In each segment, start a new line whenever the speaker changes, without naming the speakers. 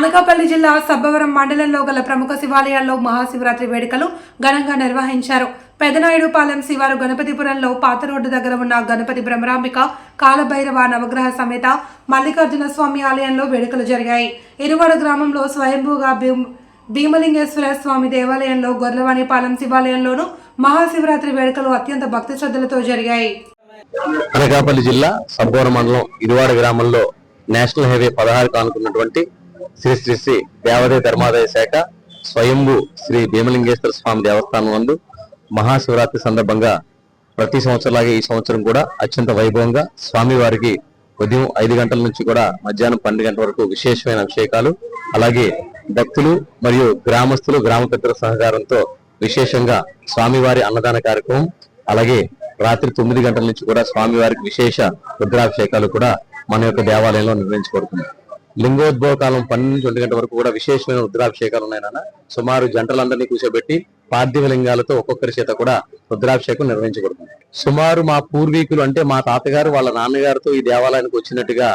అనకాపల్లి జిల్లా సబ్బవరం మండలంలో గల ప్రముఖ శివాలయాల్లో మహాశివరాత్రి వేడుకలు ఘనంగా నిర్వహించారు. పెదనాయుడుపాలెం శివారు గణపతిపురంలో పాత రోడ్డు దగ్గర ఉన్న గణపతి భ్రమరాంబిక కాలభైరవ నవగ్రహ సమేత మల్లికార్జున స్వామి ఆలయంలో వేడుకలు జరిగాయి. ఇరువడ గ్రామంలో స్వయంభూగా భీమ్ భీమలింగేశ్వర స్వామి దేవాలయంలో గొర్లవాణిపాలెం శివాలయంలోనూ మహాశివరాత్రి వేడుకలు అత్యంత భక్తి శ్రద్ధలతో జరిగాయి.
అనకాపల్లి జిల్లా సబ్బోర మండలం ఇరువాడ గ్రామంలో నేషనల్ హైవే పదహారు కానుకున్నటువంటి శ్రీ శ్రీ శ్రీ దేవాదాయ ధర్మాదాయ శాఖ స్వయంభు శ్రీ భీమలింగేశ్వర స్వామి దేవస్థానం నందు మహాశివరాత్రి సందర్భంగా ప్రతి సంవత్సరంలాగే ఈ సంవత్సరం కూడా అత్యంత వైభవంగా స్వామివారికి ఉదయం ఐదు గంటల నుంచి కూడా మధ్యాహ్నం పన్నెండు గంటల వరకు విశేషమైన అభిషేకాలు అలాగే భక్తులు మరియు గ్రామస్తులు గ్రామ పెద్దల సహకారంతో విశేషంగా స్వామివారి అన్నదాన కార్యక్రమం అలాగే రాత్రి తొమ్మిది గంటల నుంచి కూడా స్వామివారికి విశేష రుద్రాభిషేకాలు కూడా మన యొక్క దేవాలయంలో నిర్వహించబడుతుంది లింగోద్భవ కాలం పన్నెండు నుంచి ఒంటి గంట వరకు కూడా విశేషమైన రుద్రాభిషేకాలు ఉన్నాయి నాన్న సుమారు జంటలందరినీ కూర్చోబెట్టి పార్థివ లింగాలతో ఒక్కొక్కరి చేత కూడా రుద్రాభిషేకం నిర్వహించబడుతుంది. సుమారు మా పూర్వీకులు అంటే మా తాతగారు వాళ్ళ నాన్నగారితో ఈ దేవాలయానికి వచ్చినట్టుగా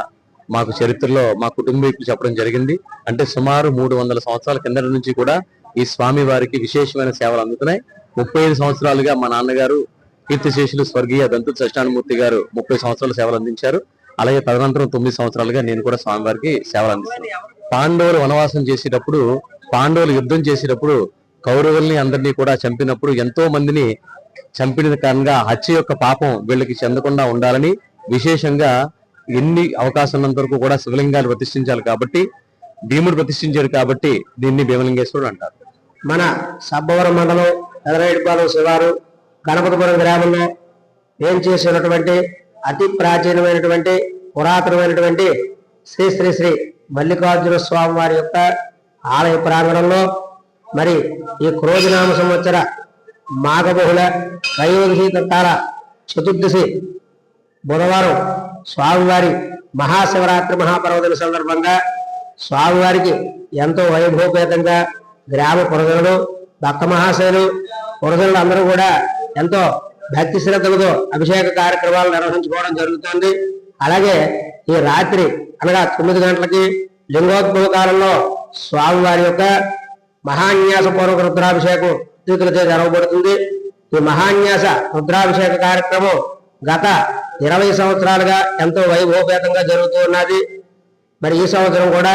మాకు చరిత్రలో మా కుటుంబీకులు చెప్పడం జరిగింది. అంటే సుమారు మూడు వందల సంవత్సరాల కిందటి నుంచి కూడా ఈ స్వామి వారికి విశేషమైన సేవలు అందుతున్నాయి. ముప్పై ఐదు సంవత్సరాలుగా మా నాన్నగారు కీర్తిశేషులు స్వర్గీయ దంతు సత్యనారాయణమూర్తి గారు ముప్పై సంవత్సరాల సేవలు అందించారు. అలాగే తదనంతరం తొమ్మిది సంవత్సరాలుగా నేను కూడా స్వామివారికి సేవలు అందిస్తున్నాను. పాండవులు వనవాసం చేసేటప్పుడు పాండవులు యుద్ధం చేసేటప్పుడు కౌరవుల్ని అందరినీ కూడా చంపినప్పుడు ఎంతో మందిని చంపిన కారణంగా హత్య యొక్క పాపం వీళ్ళకి చెందకుండా ఉండాలని విశేషంగా ఎన్ని అవకాశం వరకు కూడా శివలింగాలు ప్రతిష్ఠించాలి కాబట్టి భీముడు ప్రతిష్ఠించాడు కాబట్టి దీన్ని భీమలింగేశ్వరుడు అంటారు.
మన సబ్బవరం మండలం ఎదరేడుపాలెం శివారు గణపతిపురం గ్రామంలో ఏం చేసినటువంటి అతి ప్రాచీనమైనటువంటి పురాతనమైనటువంటి శ్రీ శ్రీ శ్రీ మల్లికార్జున స్వామి వారి యొక్క ఆలయ ప్రాంగణంలో మరి ఈ క్రోజనామ సంవత్సర మాఘబహుళ త్రయోదశి తట్టాల చతుర్దశి బుధవారం స్వామివారి మహాశివరాత్రి మహాపర్వదిన సందర్భంగా స్వామివారికి ఎంతో వైభవపేతంగా గ్రామ పురజనులు భక్త మహాశయులు పురజనులు అందరూ కూడా ఎంతో భక్తి శ్రద్ధలతో అభిషేక కార్యక్రమాలు నిర్వహించుకోవడం జరుగుతుంది. అలాగే ఈ రాత్రి అనగా తొమ్మిది గంటలకి లింగోద్భవ కాలంలో స్వామివారి యొక్క మహాన్యాస పూర్వక రుద్రాభిషేకం స్వీకృతి జరగబడుతుంది. ఈ మహాన్యాస రుద్రాభిషేక కార్యక్రమం గత ఇరవై సంవత్సరాలుగా ఎంతో వైభవపేతంగా జరుగుతూ ఉన్నది. మరి ఈ సంవత్సరం కూడా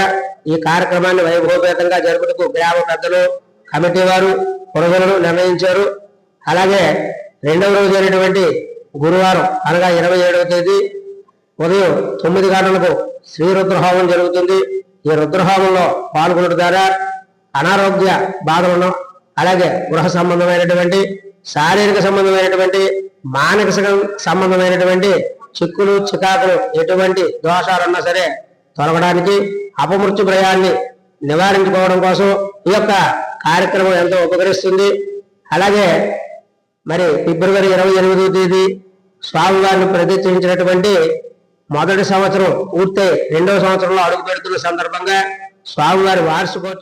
ఈ కార్యక్రమాన్ని వైభవపేతంగా జరుపుటకు గ్రామ పెద్దలు కమిటీ వారు పురుగులను నిర్ణయించారు. అలాగే రెండవ రోజు అయినటువంటి గురువారం అనగా ఇరవై ఏడవ తేదీ ఉదయం తొమ్మిది గంటలకు శ్రీ రుద్రహోమం జరుగుతుంది. ఈ రుద్రహోమంలో పాల్గొనడం ద్వారా అనారోగ్య బాధలను అలాగే గృహ సంబంధమైనటువంటి శారీరక సంబంధమైనటువంటి మానసిక సంబంధమైనటువంటి చిక్కులు చికాకులు ఎటువంటి దోషాలున్నా సరే తొలగడానికి అపమృత్యు భయాన్ని నివారించుకోవడం కోసం ఈ యొక్క కార్యక్రమం ఎంతో ఉపకరిస్తుంది. అలాగే మరి ఫిబ్రవరి ఇరవై ఎనిమిదో తేదీ స్వామివారిని ప్రదర్శించినటువంటి మొదటి సంవత్సరం పూర్తయి రెండవ సంవత్సరంలో అడుగు పెడుతున్న సందర్భంగా స్వామివారి వార్షికోత్సవం